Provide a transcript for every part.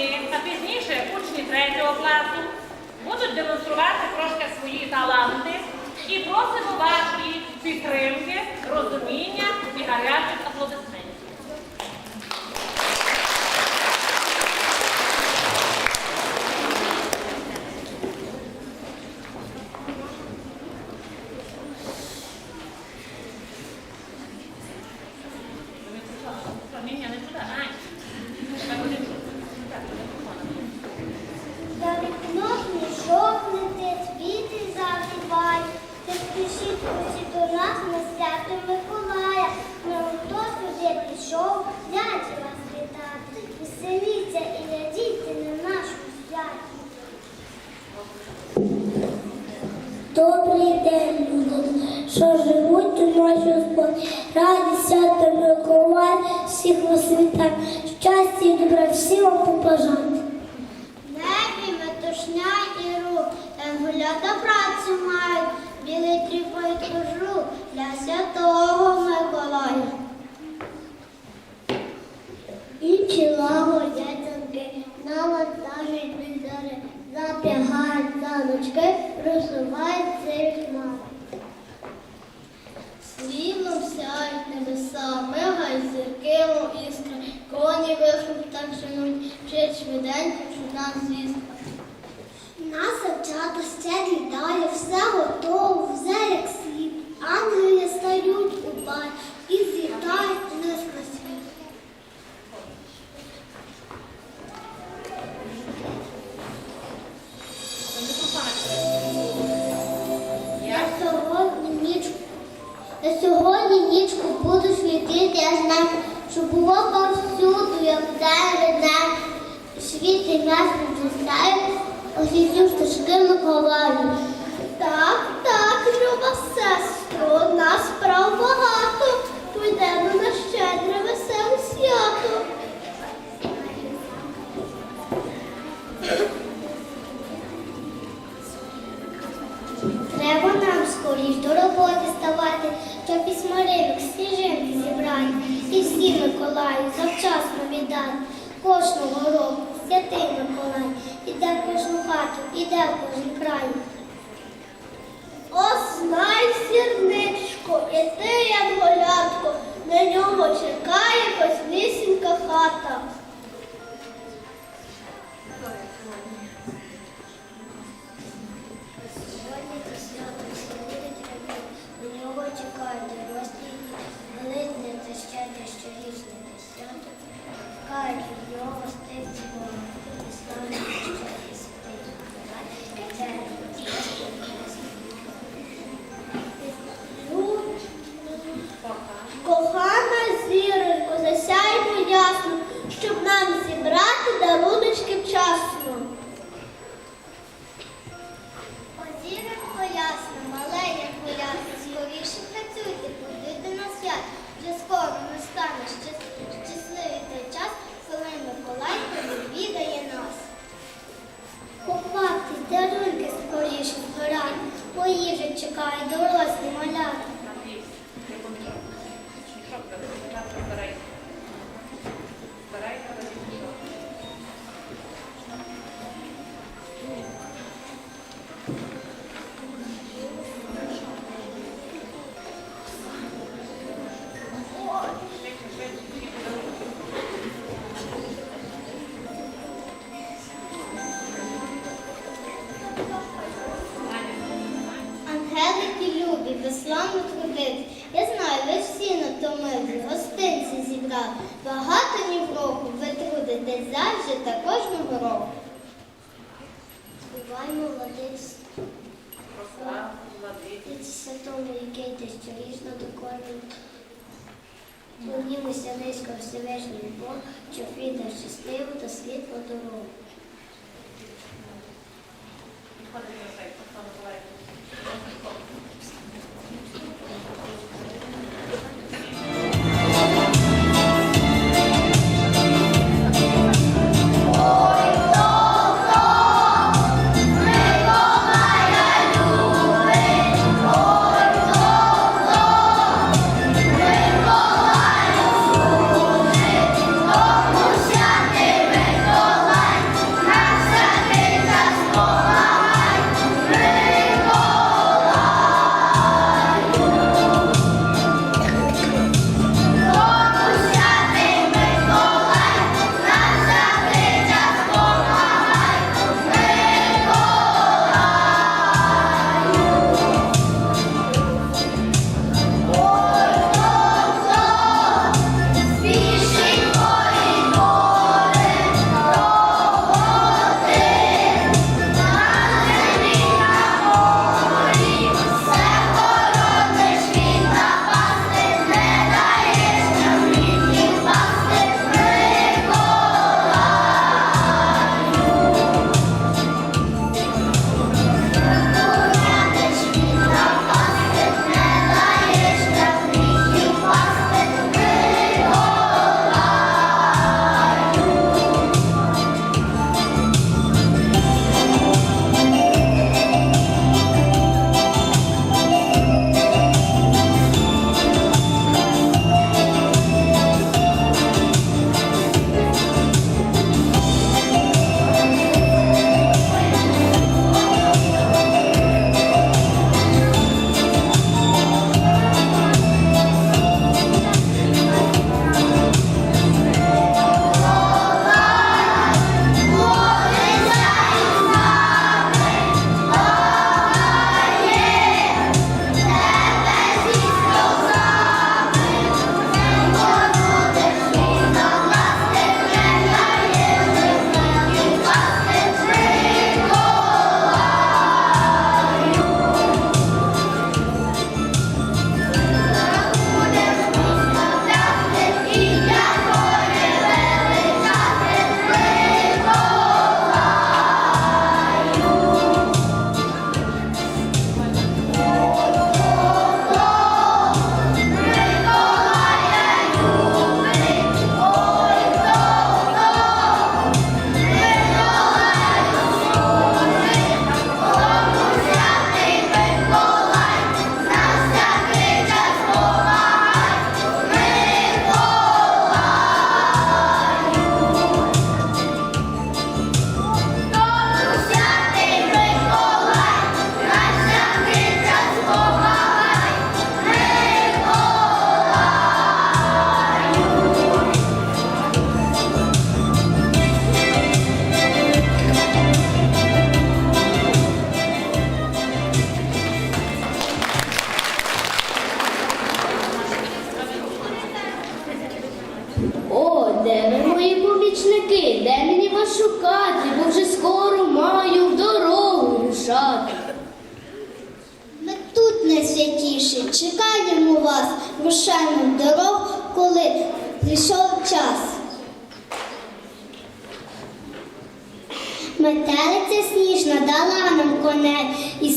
Сьогодні а пізніше учні третього класу, будуть демонструвати трошки свої таланти і просимо вашої підтримки, розуміння і гарячих аплодисментів. Ні, ні, не туди, Ань. Так, один. Так, телефоном. За вікном не жовтнете, цвіти завивай. Ти спішіть усі до нас на свято Миколая. Ну хто сюди прийшов, зяті вас вітати. Веселіться і радійте на нашу святі. Добрий день, люди, що живуть у нашій Господь. Раді свято Миколай, всіх вас вітає. Щастя і добра всім вам побажати. Небі метушня і рук, янголята працю мають, білий тріпають кожух для святого Миколая. Інші лагодять замки, навантажують бізари, запрягають саночки, просувають цей хмар. Світлом сяють небеса, мигають зірки, мов іскри, коні вишуть так женуть, вчить швиденько чудна звістка. Нас дівчата ще літає, все готово, все як слід. Ангели стають у пар і злітають низько сьогодні буду світити, я знаю, що було повсюду, як день день. Світи ясно зростає, освітю стежки Миколаю. Так, так, люба сестро, нас справ багато. Пойдемо на щедре веселе свято. Треба нам скоріш до роботи ставати, щоб із смаринок сніжинки зібрати. І всі Миколаю завчасно віддати. Кожного року святий Миколай, іде в кожну хату, іде в кожен край. Ось знай, сірничко, і ти, як голятко, на нього чекає коснісінька хата.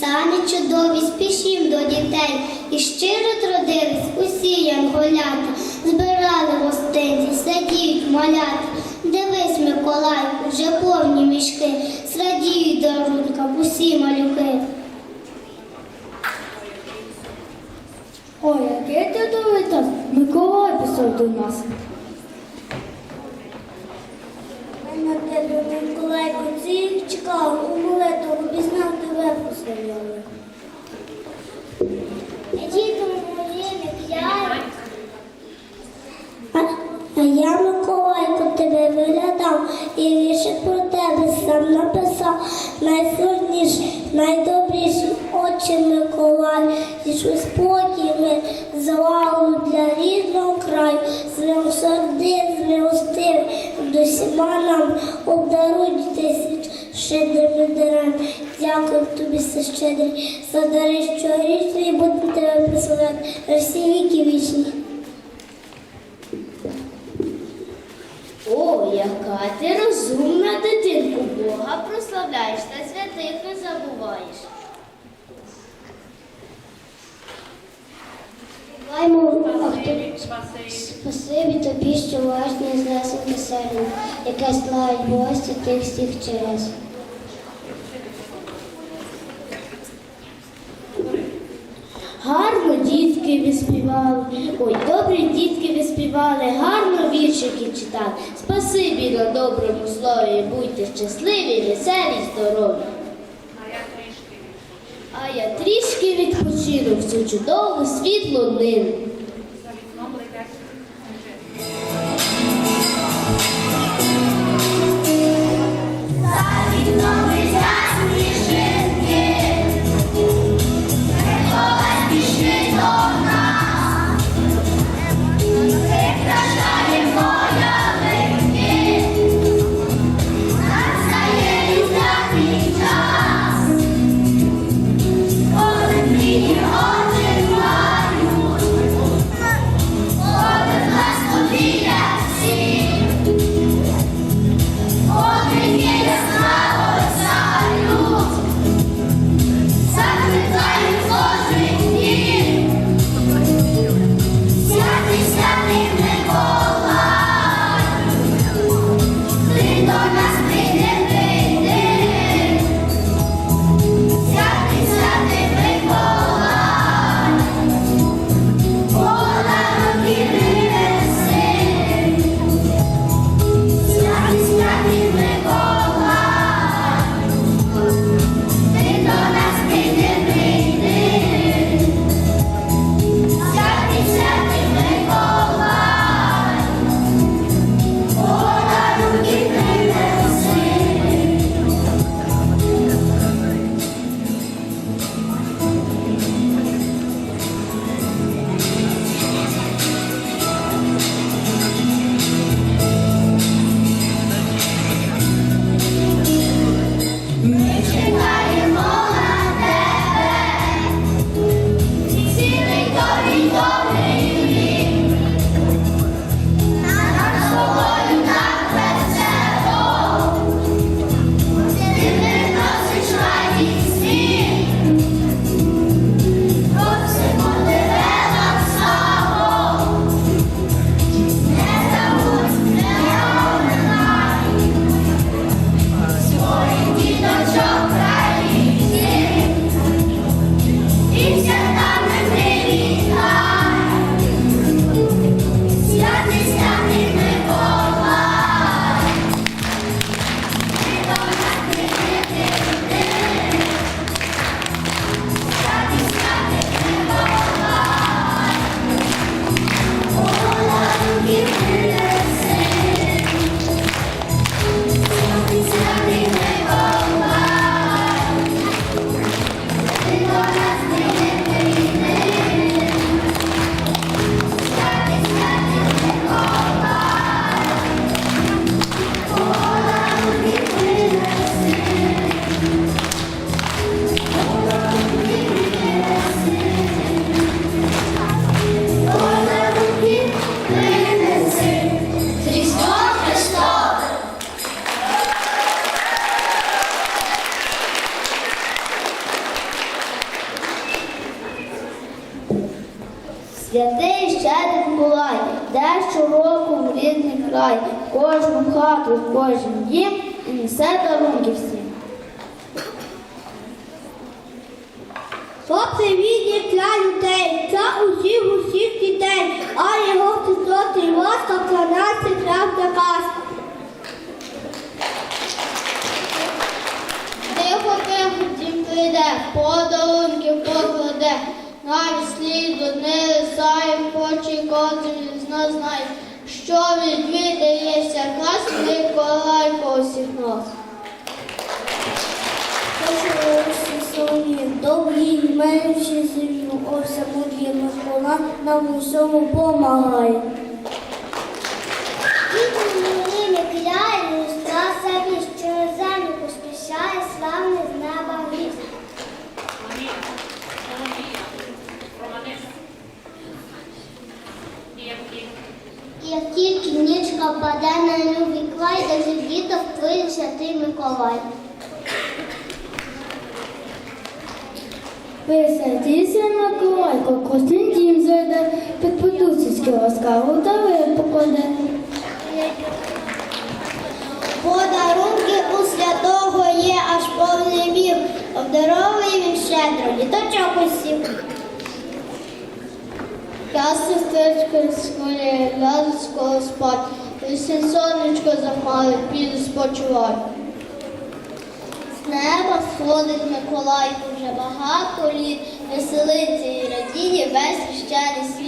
Самі чудові спішім до дітей. І щиро трудились усі янголята, збирали гостинці, сидіють малята. Дивись, Миколай, вже повні мішки, зрадіють дарункам усі малюки. Ой, який ти довитав? Миколай писав до нас. Ми на тебе, Миколайко, цих чекав, у молитву обізнав А я, Миколайко, тебе виглядав і віршик про тебе сам написав. Найсильніші, найдобріші очі Миколай, зійшли спокій ми злагоду для рідного краю, змилосердив, змилостив, до всіма нам обдарують тисяч щедрими дарами. Дякую тобі, все щедрий, за дари, що річні будемо тебе присилати, всі віки вічні. яка ти розумна дитинку, Бога прославляєш та святих не забуваєш. Спасибі, тобі, що важні знесеньке серце, яке славить гості тих всіх через. Гарно дітки виспівали, ой, добрі дітки виспівали, гарно віршики читали. Спасибі на доброму слові, будьте щасливі, веселі, здорові. А я трішки. Відпочину в цю чудову світлу днину. Прийде, покладе, навіть слід одне лисає, хоче кожен з нас знає, що відвідається клас Миколай усіх нас. Довгій менші землю, ось мудрі Микола нам усьому помагає. як тільки нічка паде на любий клай, даже діток твій святий Миколай. Висадіся Миколайко, кокосний дім зайде, під подусівські ласкаво та випаде. Подарунки у святого є аж повний вір, обдаровий він щедро, діточок усіх. Я сестричка з школі, ляжу з школи спать. Лише сонечко замалить, піду спочивати. З неба сходить Миколай, вже багато літ, Веселиці і радіє весь священий світ.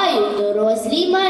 Бувають дорослі й.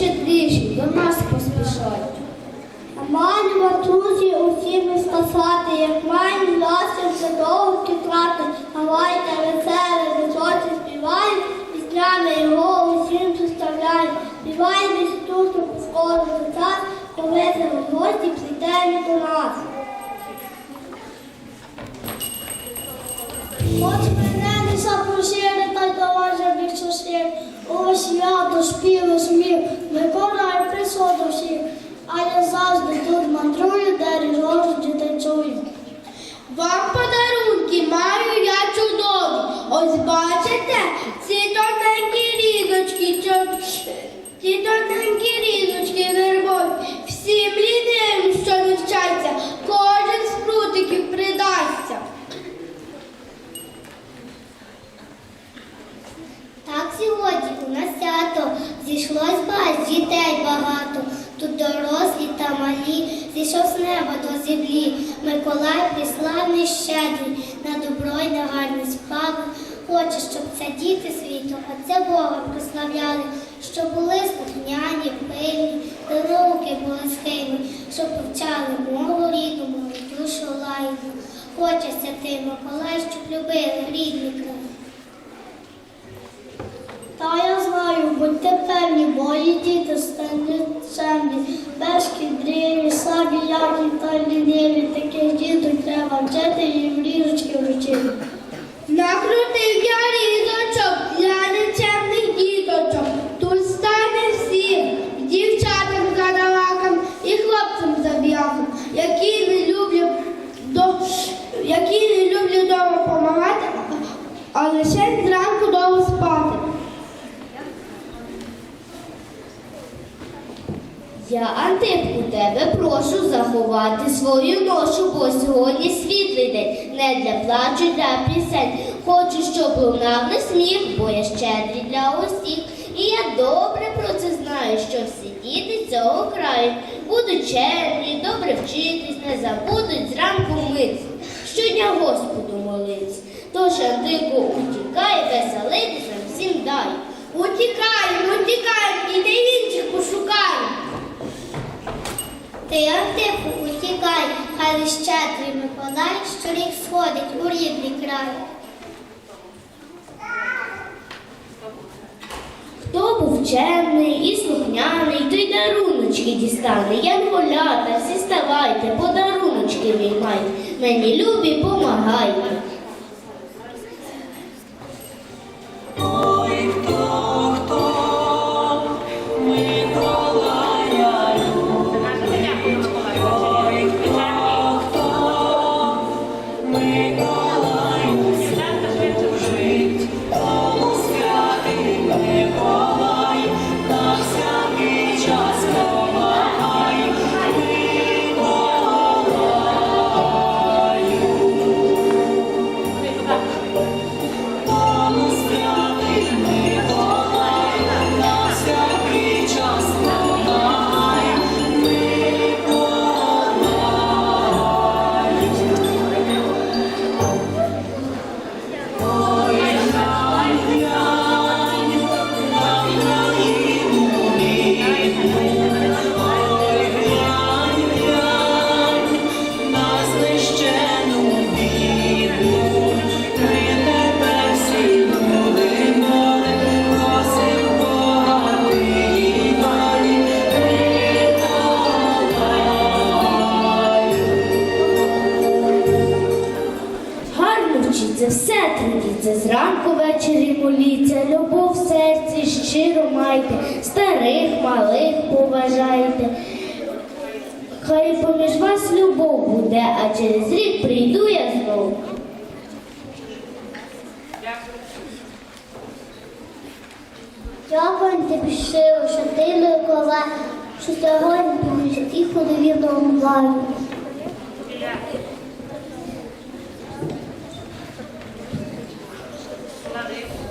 Найщедріший, до нас поспішай. Маємо друзі усі ми спасати, як маємо власне все довго кітрати. Давайте веселе, висоці співаємо, піснями його усім доставляємо. Співаємо тут скоро за час, коли в гості прийдемо до нас. Хоч мене не запросили, та й до вас більше сил. О, свято, співи, сміх, прийшов до всіх. А я завжди тут мандрую, де ріжожу дітей. Вам подарунки маю я чудові. Ось бачите, ці тоненькі різочки, ці тоненькі різочки вербові. Всім лінивим, що не кожен з прутиків придасться. Так сьогодні у нас свято зійшлось бать дітей багато. Тут дорослі та малі, зійшов з неба до землі. Миколай приславний щедрий на добро й на гарні справи. Хоче, щоб це діти світу, отця Бога прославляли, щоб були слухняні, пильні, до науки були схильні, щоб повчали мову рідну, мову душу лайну. Хоче святий Миколай, щоб любили рідний край. Та я знаю, будьте певні, мої діти стануть чемні, Пешки, дріві, самі які та ліниві, таких діток треба вчити і в ліжечки вручити. Накрутив я різочок я нечемних діточок. Тут стане всім, і дівчатам задавакам і хлопцям забіякам, які не люблять до які не люблять вдома помагати, а лише зранку довго спати. Я, Антипку, тебе прошу заховати свою ношу, бо сьогодні світлий день, не для плачу, для пісень. Хочу, щоб лунав не сміх, бо я щедрий для усіх. І я добре про це знаю, що всі діти цього краю будуть чемні, добре вчитись, не забудуть зранку митись, щодня Господу молитись. Тож, Антику, утікай, веселитися всім дай. Утікаємо, утікаємо, і інших пошукаємо. Ти Антипу, утікай, хай щедрий Миколай, щорік сходить у рідний край. Хто був чемний і слухняний, той даруночки дістане. Янголята, всі ставайте, подаруночки віймайте. Мені любі, помагайте.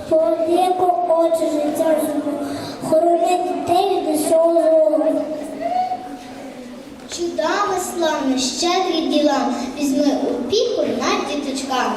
Чоловіку очі життя зиму, хорони дітей від усього злого. чудами славно, щедрі діла, візьми опіку над діточками.